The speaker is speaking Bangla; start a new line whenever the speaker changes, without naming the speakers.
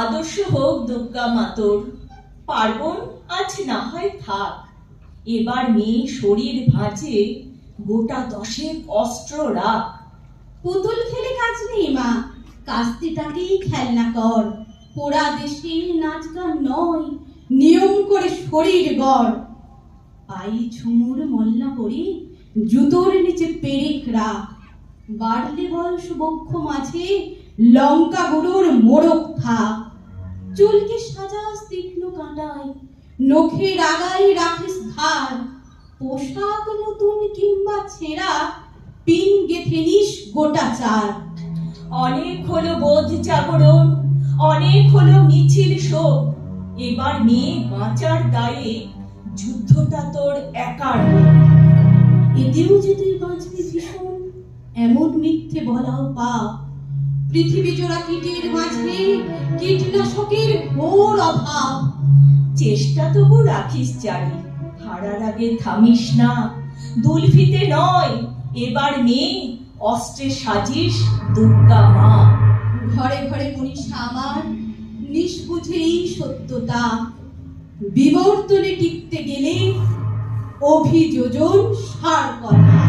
আদর্শ হোক দুর্গা মাতর, পার্বণ আজ না হয় থাক। এবার মেয়ে শরীর ভাঁজে গোটা দশেক অস্ত্র রাখ।
পুতুল খেলে কাজ নেই, মা। কাস্তিটাকেই খেলনা কর। পোড়া দেশে নাচ গান নয়, নিয়ম করে শরীর গড়। পাই ঝুমুর মল্লা পরি জুতোর নিচে পেরেক রাখ। বাড়লে বয়স বক্ষ মাঝে লঙ্কা গুঁড়োর মোড়ক চুলকে সাজাস তীক্ষ্ণ কাঁটায়, নখের আগায় রাখিস ধার। পোশাক নতুন কিংবা ছেঁড়া, পিন গেথে নিস গোটা চার।
অনেক হলো বোধ জাগরণ, অনেক হলো মিছিল শোক। এবার মেয়ে বাঁচার দায়ে যুদ্ধটা তোর একার।
এতেও যে তুই বাঁচবি ভীষণ, এমন মিথ্যে বলাও পাপ। পৃথিবী জোড়া কীটের মাঝে কীটনাশকের ঘোর অভাব।
চেষ্টা তবু রাখিস জারি হারার আগে থামিস না। দুলফিতে নয়, এবার মেয়ে অস্ত্রে সাজিস দুর্গা মা।
ঘরে ঘরে মনীষা আমার নিষ্বুঝেই সত্যতা। বিবর্তনে টিকতে গেলে অভিযোজন সার কথা।